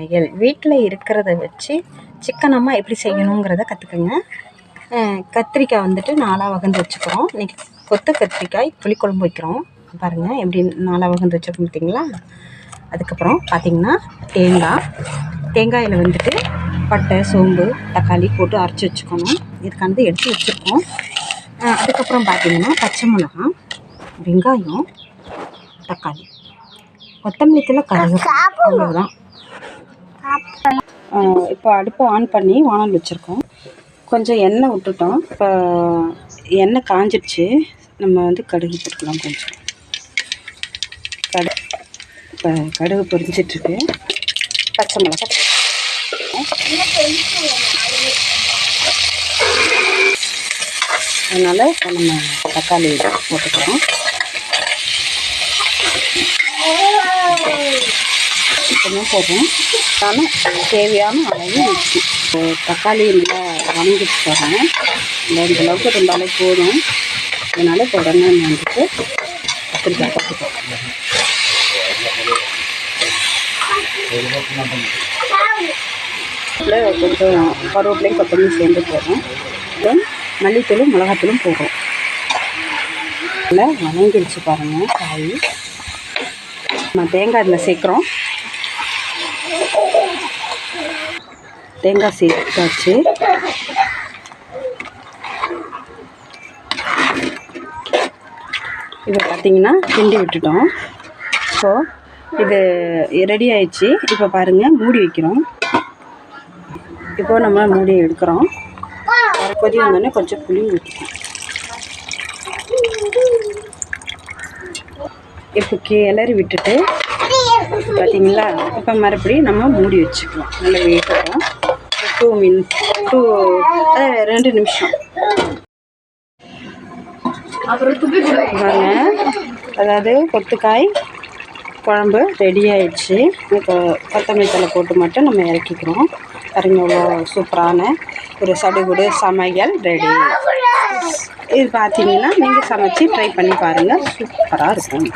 சமையல் வீட்டில் இருக்கிறத வச்சு சிக்கனமாக எப்படி செய்யணுங்கிறத கற்றுக்குங்க கத்திரிக்காய் வந்துட்டு நாலாக வகுந்து வச்சுக்கிறோம். இன்றைக்கி கொத்து கத்திரிக்காய் புளிக்குழம்பு வைக்கிறோம். பாருங்கள் எப்படி நாலாக வகுந்து வச்சுருக்கோம் பார்த்தீங்களா அதுக்கப்புறம் பார்த்திங்கன்னா தேங்காய். தேங்காயில் வந்துட்டு பட்டை சோம்பு தக்காளி போட்டு அரைச்சி வச்சுக்கணும். இதுக்கானது எடுத்து வச்சுருக்கோம். அதுக்கப்புறம் பார்த்திங்கன்னா பச்சை மிளகா வெங்காயம் தக்காளி. கொத்தமல்லி தழை கருவேப்பிலை அவ்வளோதான் இப்போ அடுப்பை ஆன் பண்ணி வானல் வச்சுருக்கோம். கொஞ்சம் எண்ணெய் விட்டுட்டோம். இப்போ எண்ணெய் காஞ்சிடுச்சு. நம்ம வந்து கடுகு போட்டுக்கலாம் கொஞ்சம். கடு இப்போ கடுகு பொரிஞ்சிட்ருக்கு. பச்சை மிளகா அதனால் இப்போ நம்ம தக்காளி போட்டுக்கிறோம் கொஞ்சம் போடுறோம் தேவையான அளவு வச்சு. இப்போ தக்காளி நல்லா வணங்கிட்டு போகிறேன் இந்த இந்த அளவுக்கு இருந்தாலே போதும். அதனால் இப்போ உடனே நான் வந்துட்டு கத்திரிக்காய் போட்டுக்கிறோம் கொஞ்சம் கருவேப்பிலையும் கொத்தமல்லி சேர்ந்து போடுறோம் தென் மல்லித்தூளும் மிளகாத்தூளும் போடுறோம். நல்லா வணங்கிடுச்சு பாருங்கள் காய். நம்ம தேங்காய் இதில் சேர்க்குறோம். தேங்காய் சேர்த்தாச்சு. இப்போ பார்த்தீங்கன்னா கிண்டி விட்டுட்டோம். ஸோ இது ரெடி ஆயிடுச்சு. இப்போ பாருங்கள் மூடி வைக்கிறோம். இப்போ நம்ம மூடி எடுக்கிறோம். கொதி வந்தோடனே கொஞ்சம் புளி ஊற்றிக்கலாம் இப்போ கிளறி விட்டுட்டு பார்த்தீங்களா இப்போ மறுபடியும் நம்ம மூடி வச்சுக்கலாம். நல்லா வேகட்டும் டூ மின் டூ ரெண்டு நிமிஷம். அதாவது கொத்துக்காய் குழம்பு ரெடி ஆயிடுச்சு. இப்போ கொத்தமல்லி போட்டு மட்டும் நம்ம இறக்கிக்கிறோம். பாருங்க சூப்பரான ஒரு சடுகுடு சமையல் ரெடி இது பார்த்தீங்கன்னா நீங்கள் சமைச்சு ட்ரை பண்ணி பாருங்கள் சூப்பராக இருக்கும்.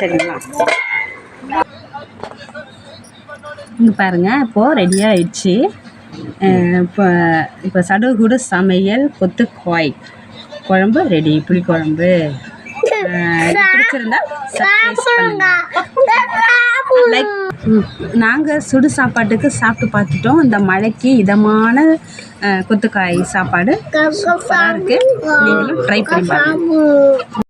சரிங்களா? இங்கே பாருங்கள் இப்போது ரெடி ஆயிடுச்சு. இப்போ இப்போ சடுகுடு சமையல் கொத்துக்காய் குழம்பு ரெடி புளிக்குழம்பு. பிடிச்சிருந்தா லைக் நாங்கள் சுடு சாப்பாட்டுக்கு சாப்பிட்டு பார்த்துட்டோம். இந்த மழைக்கு இதமான கொத்துக்காய் சாப்பாடு சூப்பராக இருக்குது நீங்களும் ட்ரை பண்ணி